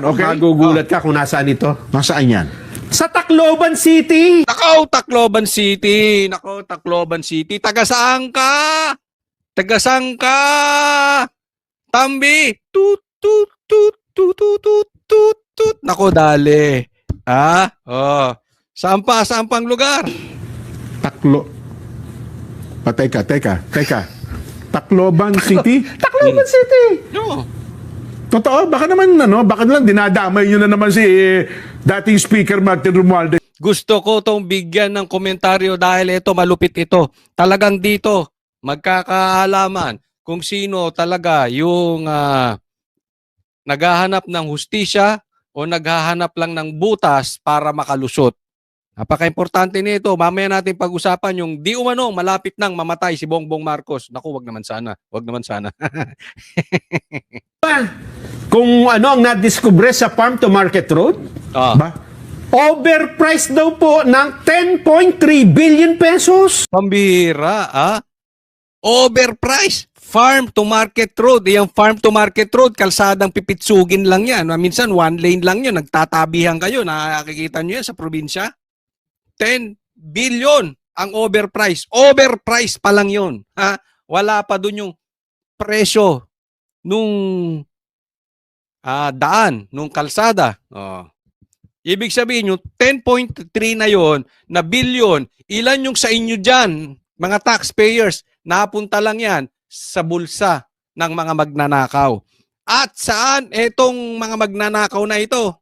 Okay. Magugulat ka kung nasaan ito. Nasaan yan? Sa Tacloban City! Nakaw, Tacloban City. Nakaw, Tacloban City. Taga saan ka? Taga saan ka? Tambi. Tut, tut, tut, tut, tut, tut, tut, tut. Nako, dali. Ha? Oh. Saan pa? Saan pang lugar? Taklo. Ah, teka, teka, teka. Tacloban City? Tacloban City! No. Totoo, baka naman, ano, baka lang dinadamay nyo na naman si eh, dating Speaker Martin Romualdez. Gusto ko tong bigyan ng komentaryo dahil ito malupit ito. Talagang dito magkakaalaman kung sino talaga yung ah, naghahanap ng hustisya o naghahanap lang ng butas para makalusot. Napaka-importante nito. Mamaya natin pag-usapan yung di umano malapit nang mamatay si Bongbong Marcos. Naku, wag naman sana. Wag naman sana. Kung ano ang nadiskubre sa Farm to Market Road, ah. Ba? overpriced daw po ng 10.3 billion pesos. Pambihira, ah. Overpriced. Farm to market road. Yung farm to market road, kalsadang pipitsugin lang yan. Minsan, one lane lang yun. Nagtatabihan kayo. Nakakikita nyo yan sa probinsya. 10 billion ang overpriced. Overpriced pa lang yun. Ha? Wala pa dun yung presyo nung ah, daan, nung kalsada. Oh. Ibig sabihin, yung 10.3 na yon na billion, ilan yung sa inyo dyan, mga taxpayers, napunta lang yan sa bulsa ng mga magnanakaw. At saan itong mga magnanakaw na ito?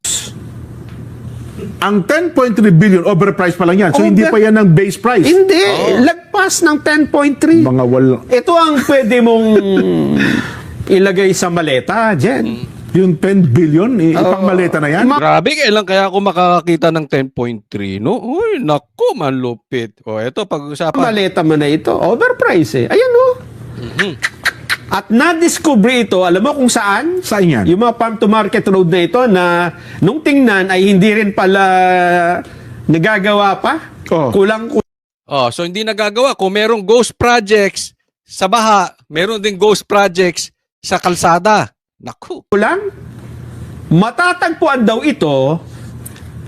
Ang 10.3 billion, overpriced pa lang yan. So, Over- hindi pa yan ang base price. Hindi, Oh. lagpas ng 10.3. Mga wal... Ito ang pwede mong ilagay sa maleta, Jen. Yung 10 billion, eh, ipang maleta na yan. Grabe, kailan kaya ako makakakita ng 10.3, no? Uy, naku, malupit. O, eto, pag-usapan. maleta mo na ito, overpriced eh. Ayan oh. Mhm. At na-discover ito, alam mo kung saan? Saan yan? Yung mga farm to market road na ito na nung tingnan ay hindi rin pala nagagawa pa. Oh. Kulang Oh, so hindi nagagawa. Kung merong ghost projects sa baha, meron din ghost projects sa kalsada. Naku. kulang. Matatagpuan daw ito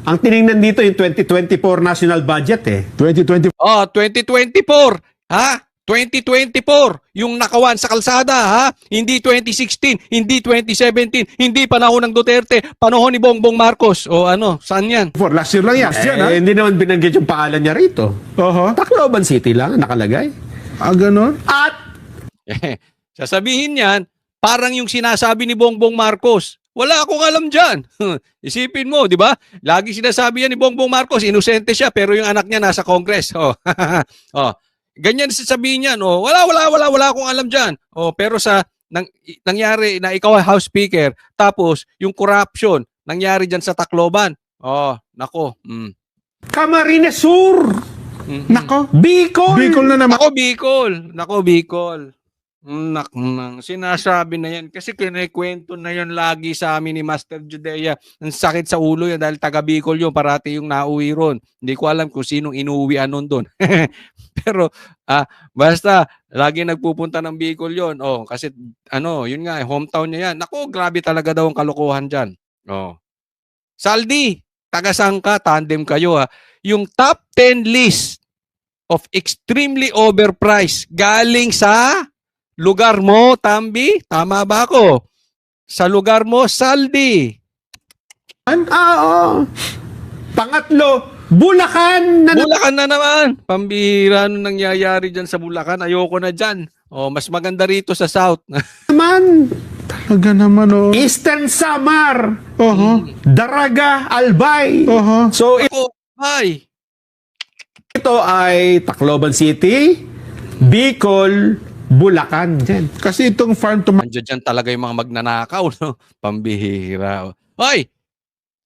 ang tiningnan dito yung 2024 national budget eh. 2020 Oh, 2024. Ha? 2024. Yung nakawan sa kalsada, ha? Hindi 2016, hindi 2017, hindi panahon ng Duterte, panahon ni Bongbong Marcos. O ano, saan yan? for last year lang yan. Eh, Yan, ha? hindi naman binanggit yung pangalan niya rito. Oho. Tacloban City lang ang nakalagay. Ah, ganon? At Sasabihin niyan, parang yung sinasabi ni Bongbong Marcos. Wala akong alam dyan. Isipin mo, di ba? Lagi sinasabi yan ni Bongbong Marcos, inosente siya, pero yung anak niya nasa Congress. Oh. oh. Ganyan sasabihin niyan. Oh, wala, wala, wala, wala akong alam dyan. Oh, pero sa nang, nangyari na ikaw ay House Speaker, tapos yung corruption, nangyari dyan sa Tacloban. Oh, nako. Mm. Camarines Sur, Mm. Nako. Bicol. Bicol na naman. Nako Bicol. Nako Bicol. Nak nang sinasabi na yan kasi kinikwento na yan lagi sa amin ni Master Judea. Ang sakit sa ulo yan dahil taga Bicol yun parati yung nauwi ron. Hindi ko alam kung sinong inuwi anon doon. Pero ah basta lagi nagpupunta ng Bicol yon. Oh, kasi ano, yun nga, hometown niya yan. Nako, grabe talaga daw ang kalokohan diyan. Oh. Saldi, taga saan ka? Tandem kayo ha. Yung top 10 list of extremely overpriced galing sa lugar mo, Tambi? Tama ba ako? Sa lugar mo, Saldi. Ah, oo. Pangatlo, Bulacan. Na Bulacan na naman. Pambihira nung nangyayari dyan sa Bulacan. Ayoko na dyan. Oh, mas maganda rito sa South. naman. Talaga naman, oh. Eastern Samar. Oho. Daraga, Albay. Oho. So Ako, ay. ito ay Tacloban City, Bicol, Bulacan. Jen. Kasi itong farm to Andiyan dyan talaga yung mga magnanakaw. No? Pambihira. Hoy!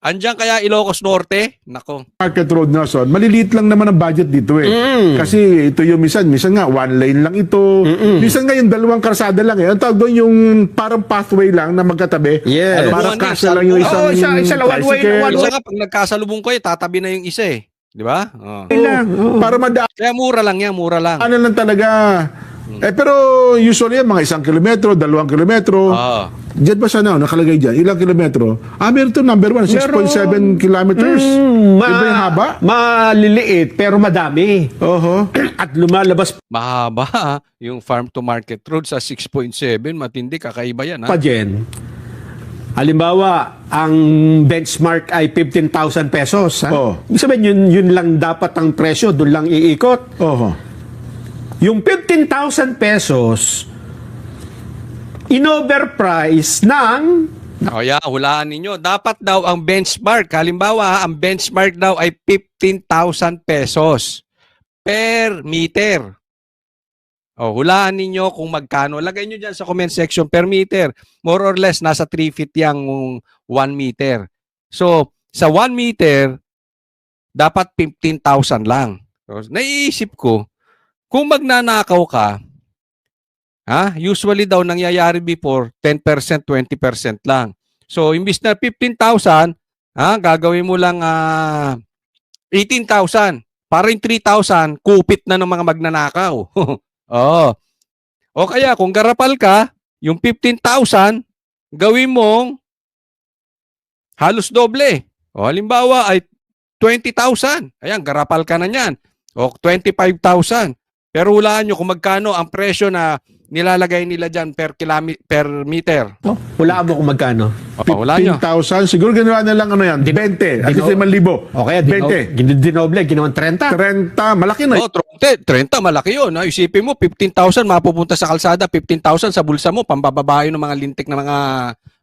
Andiyan kaya Ilocos Norte? Nako. market road na son, maliliit lang naman ang budget dito eh. Mm. Kasi ito yung minsan, minsan nga one lane lang ito. Minsan nga yung dalawang karsada lang eh. Ang tawag doon yung parang pathway lang na magkatabi. Yes. Parang Ano, kasya lang yung Oo, isang isa- isa lang, one way, tricycle. one nga, pag nagkasalubong kayo, tatabi na yung isa eh. Di ba? Oh. Lang. Para madaan Kaya mura lang yan, mura lang. lang talaga. Eh pero usually yan, mga isang kilometro, dalawang kilometro. Ah. Diyan ba sana nakalagay dyan? Ilang kilometro? Ah, meron to number one, 6.7 kilometers. Mm, Iba yung haba? Maliliit, pero madami. Oho. At lumalabas Mahaba ah. yung farm to market road sa 6.7. Matindi, kakaiba yan. pa Ha? dyan. Halimbawa, ang benchmark ay 15,000 pesos. Ha? Oo. Ibig sabihin, yun, yun lang dapat ang presyo, doon lang iikot. Oho. Yung 15,000 pesos, in-overprice ng O yan, hulaan ninyo. Dapat daw ang benchmark, halimbawa, ang benchmark daw ay 15,000 pesos per meter. O, hulaan ninyo kung magkano. Lagay nyo dyan sa comment section per meter. More or less, nasa 3 feet yung 1 meter. So, sa 1 meter, dapat 15,000 lang. So, naiisip ko, kung magnanakaw ka, ha, usually daw nangyayari before 10%, 20% lang. So, imbis na 15,000, ha, gagawin mo lang ah, 18,000. Para yung 3,000, kupit na ng mga magnanakaw. Oo. O kaya, kung garapal ka, yung 15,000, gawin mong halos doble. O halimbawa ay 20,000. Ayan, garapal ka na niyan. O 25,000. Pero hulaan nyo kung magkano ang presyo na nilalagay nila dyan per, kilami- per meter. Oh, wala mo kung magkano. O, hulaan nyo. 15,000. Siguro ginawa na lang ano yan, 20. At least 5,000. O kaya dino, 20. gin- dinoble, ginawan 30. 30. Malaki na. Oh, 30, 30 malaki 'yon. Ha? Isipin mo 15,000 mapupunta sa kalsada, 15,000 sa bulsa mo pambababae ng mga lintik na mga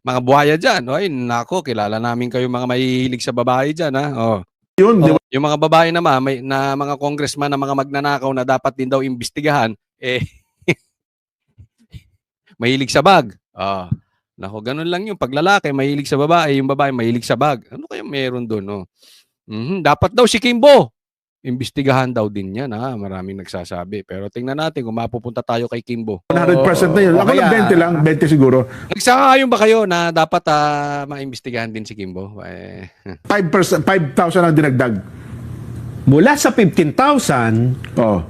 mga buhaya diyan. Ay, nako, kilala namin kayo mga mahihilig sa babae diyan, ha. Oh. Yun, di ba? Yung mga babae naman, may, na mga congressman na mga magnanakaw na dapat din daw imbestigahan, eh mahilig sa bag. Ah, nako, ganun lang yung paglalaki mahilig sa babae, yung babae mahilig sa bag. Ano kaya meron doon, no? Mhm, dapat daw si Kimbo. Imbestigahan daw din yan, ha? Maraming nagsasabi. Pero tingnan natin kung mapupunta tayo kay Kimbo. 100% na yun. Ako lang kaya- 20 lang. 20 siguro. Nagsakayon ba kayo na dapat ah, maimbestigahan din si Kimbo? Eh, 5%, 5,000 ang dinagdag. Mula sa 15,000, Oh.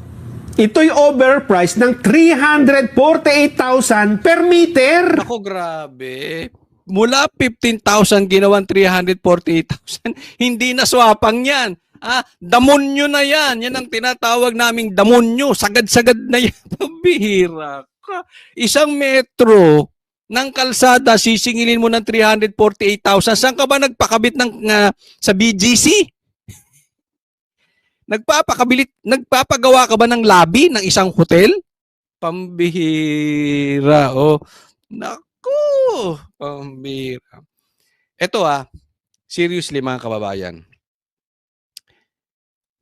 ito'y overpriced ng 348,000 per meter. Ako, grabe. Mula 15,000 ginawan 348,000. Hindi na swapang yan. Ah, damonyo na yan. Yan ang tinatawag naming damonyo. Sagad-sagad na yan. Pabihira ka. Isang metro ng kalsada, sisingilin mo ng 348,000. Saan ka ba nagpakabit ng, nga sa BGC? Nagpapakabilit, nagpapagawa ka ba ng lobby ng isang hotel? Pambihira. Oh. Naku, pambihira. Ito ah, seriously mga kababayan.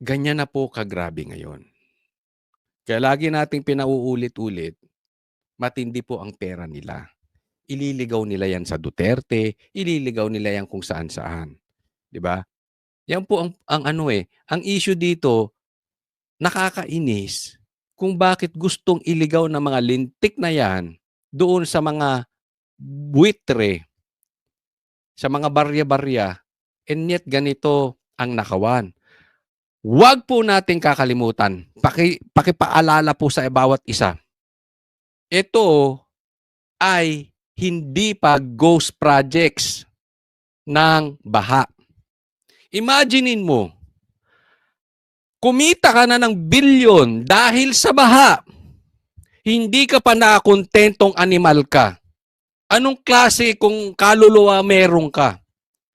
Ganyan na po kagrabe ngayon. Kaya lagi nating pinauulit-ulit, matindi po ang pera nila. Ililigaw nila yan sa Duterte, ililigaw nila yan kung saan-saan. 'Di ba? Yan po ang, ang ano eh, ang issue dito, nakakainis kung bakit gustong iligaw ng mga lintik na yan doon sa mga buitre, sa mga barya-barya, and yet ganito ang nakawan. Huwag po natin kakalimutan, paki, pakipaalala po sa bawat isa. Ito ay hindi pa ghost projects ng baha. Imaginein mo, kumita ka na ng bilyon dahil sa baha. Hindi ka pa nakakontentong animal ka. Anong klase kung kaluluwa meron ka?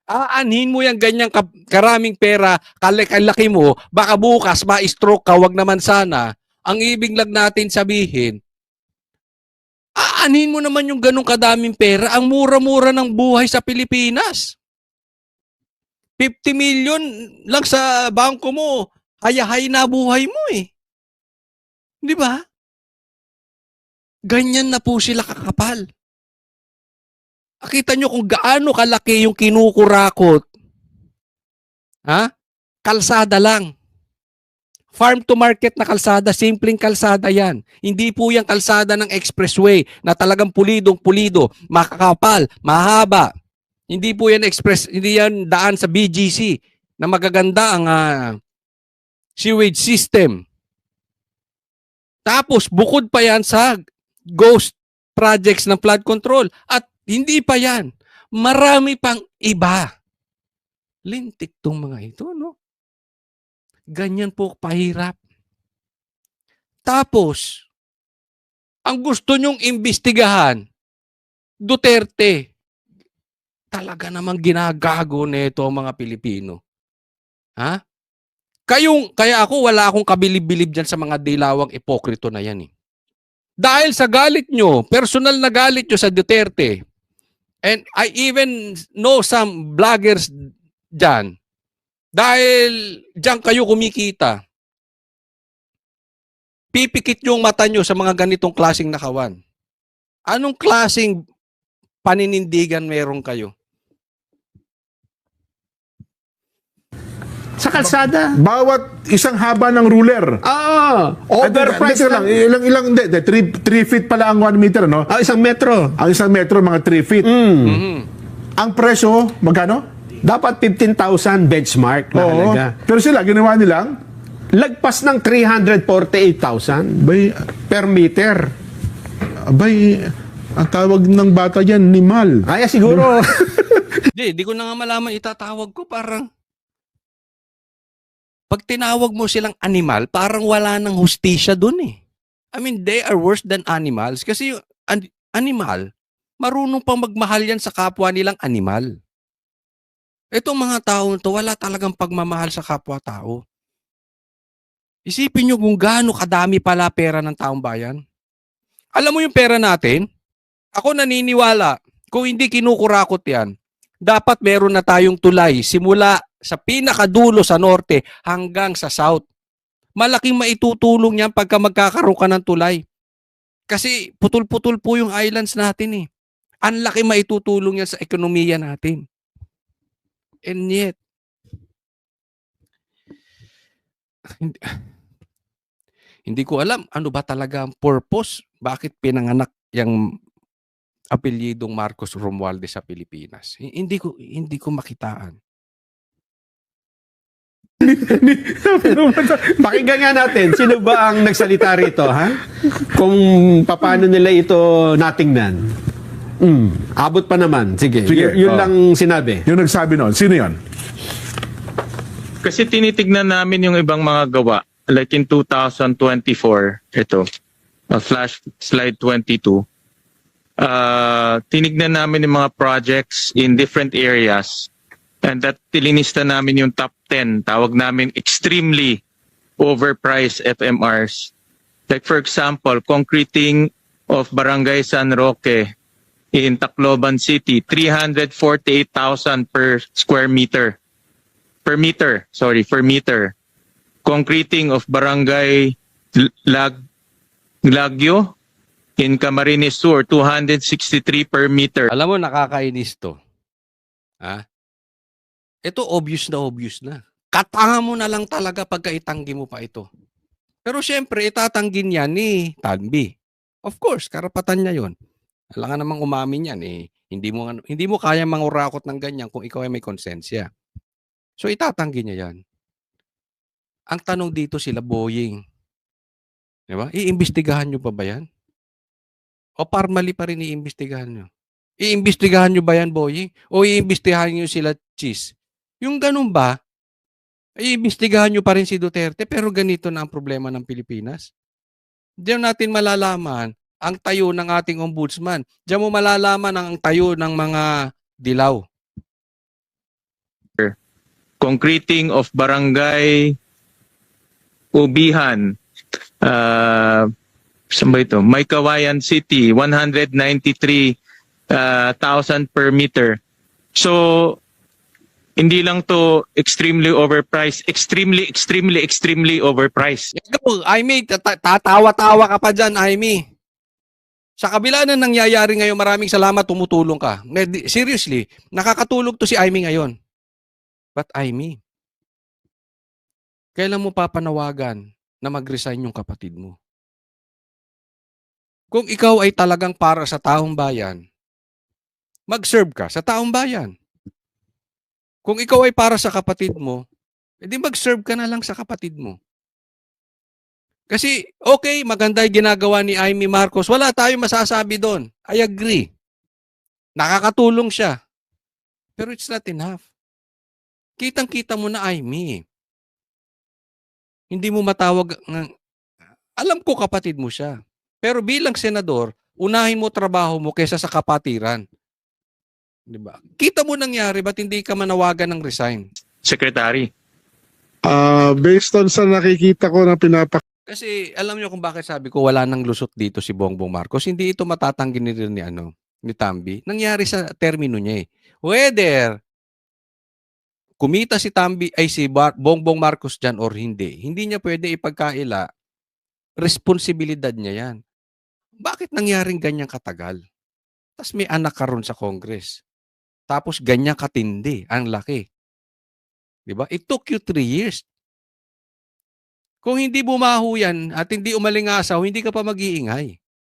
Aanhin mo yung ganyang ka- karaming pera, kalaki mo, baka bukas ma-stroke ka, wag naman sana. Ang ibig lang natin sabihin, aanhin mo naman yung ganong kadaming pera, ang mura-mura ng buhay sa Pilipinas. 50 million lang sa bangko mo, hayahay na buhay mo eh. Di ba? Ganyan na po sila kakapal. Nakita nyo kung gaano kalaki yung kinukurakot. Ha? Kalsada lang. Farm to market na kalsada, simpleng kalsada yan. Hindi po yung kalsada ng expressway na talagang pulidong pulido, makakapal, mahaba. Hindi po yan express, hindi yan daan sa BGC na magaganda ang ah, sewage system. Tapos bukod pa yan sa ghost projects ng flood control. At hindi pa yan. Marami pang iba. Lintik tong mga ito, no? Ganyan po pahirap. Tapos, ang gusto nyong imbestigahan, Duterte, talaga namang ginagago nito ang mga Pilipino. Ha? Kayong, kaya ako wala akong kabilib-bilib dyan sa mga dilawang ipokrito na yan eh. Dahil sa galit nyo, personal na galit nyo sa Duterte, and I even know some vloggers dyan, dahil dyan kayo kumikita, pipikit yung mata nyo sa mga ganitong klasing nakawan. Anong klasing paninindigan meron kayo? Sa kalsada. Bawat isang haba ng ruler. Ah, overpriced Overpriced lang. lang. Ilang, ilang, hindi, 3 feet pala ang 1 meter, no? Ah, isang metro. Ang isang metro, mga 3 feet. Mm. Mhm. Ang presyo, magkano? Dapat 15,000 benchmark na Oo. halaga. Pero sila, ginawa nilang, Lagpas ng 348,000 bay, per meter. bay, ang tawag ng bata dyan, nimal. Kaya siguro. Hindi, di ko na nga malaman itatawag ko parang pag tinawag mo silang animal, parang wala nang hustisya dun eh. I mean, they are worse than animals kasi yung an- animal, marunong pang magmahal yan sa kapwa nilang animal. Itong mga tao to, wala talagang pagmamahal sa kapwa-tao. Isipin nyo kung gaano kadami pala pera ng taong bayan. Alam mo yung pera natin? Ako naniniwala, kung hindi kinukurakot yan, dapat meron na tayong tulay simula sa pinakadulo sa norte hanggang sa south. Malaking maitutulong yan pagka magkakaroon ka ng tulay. Kasi putol-putol po yung islands natin eh. Ang laki maitutulong yan sa ekonomiya natin. And yet, hindi, hindi ko alam ano ba talaga ang purpose, bakit pinanganak yung apelyidong Marcos Romualdez sa Pilipinas. Hindi ko hindi ko makitaan. Pakinggan nga natin, sino ba ang nagsalita rito, ha? Kung paano nila ito natingnan. Mm, abot pa naman. Sige, Sige, y- yun oh. lang sinabi. Yung nagsabi noon, sino yon? Kasi tinitignan namin yung ibang mga gawa. Like in 2024, ito, uh, flash slide 22. Uh, tinignan namin yung mga projects in different areas. And that tilinista namin yung top 10. Tawag namin extremely overpriced FMRs. Like for example, concreting of Barangay San Roque in Tacloban City, 348,000 per square meter per meter, sorry, per meter. Concreting of Barangay Lag Lagyo in Camarines Sur, 263 per meter. Alam mo nakakainis to. Ha? Ito obvious na obvious na. Katanga mo na lang talaga pagka itanggi mo pa ito. Pero syempre, itatanggi niya ni Tanbi. Of course, karapatan niya yon. Alam ka namang umamin yan eh. Hindi mo, hindi mo kaya mangurakot ng ganyan kung ikaw ay may konsensya. So itatanggi niya yan. Ang tanong dito sila, Boeing. Di ba? Iimbestigahan nyo pa ba yan? O parmali pa rin iimbestigahan nyo? Iimbestigahan nyo ba yan, Boeing? O iimbestigahan nyo sila, Cheese? Yung ganun ba, iimbestigahan nyo pa rin si Duterte pero ganito na ang problema ng Pilipinas. Diyan natin malalaman ang tayo ng ating ombudsman. Diyan mo malalaman ang tayo ng mga dilaw. Concreting of Barangay Ubihan, uh, saan ba ito? May Kawayan City, 193,000 per meter. So, hindi lang to extremely overpriced, extremely, extremely, extremely overpriced. Ikaw, Aimee, tata- tatawa-tawa ka pa dyan, Aimee. Sa kabila na nangyayari ngayon, maraming salamat, tumutulong ka. Seriously, nakakatulog to si Aimee ngayon. But Aimee, kailan mo papanawagan na mag-resign yung kapatid mo? Kung ikaw ay talagang para sa taong bayan, mag-serve ka sa taong bayan. Kung ikaw ay para sa kapatid mo, edi mag-serve ka na lang sa kapatid mo. Kasi, okay, maganda yung ginagawa ni Amy Marcos. Wala tayong masasabi doon. I agree. Nakakatulong siya. Pero it's not enough. Kitang-kita mo na Amy. Hindi mo matawag ng... Alam ko kapatid mo siya. Pero bilang senador, unahin mo trabaho mo kaysa sa kapatiran. 'Di ba? Kita mo nangyari, ba't hindi ka manawagan ng resign? Secretary. Ah, based on sa nakikita ko na pinapak Kasi alam niyo kung bakit sabi ko wala nang lusot dito si Bongbong Marcos. Hindi ito matatanggi ni ni ano, ni Tambi. Nangyari sa termino niya eh. Whether kumita si Tambi ay si Bar- Bongbong Marcos diyan or hindi, hindi niya pwede ipagkaila responsibilidad niya yan. Bakit nangyaring ganyang katagal? Tapos may anak ka ron sa Congress. Tapos ganyan katindi, ang laki. 'Di ba? It took you three years kung hindi bumaho yan at hindi umalingasaw, hindi ka pa mag-iingay.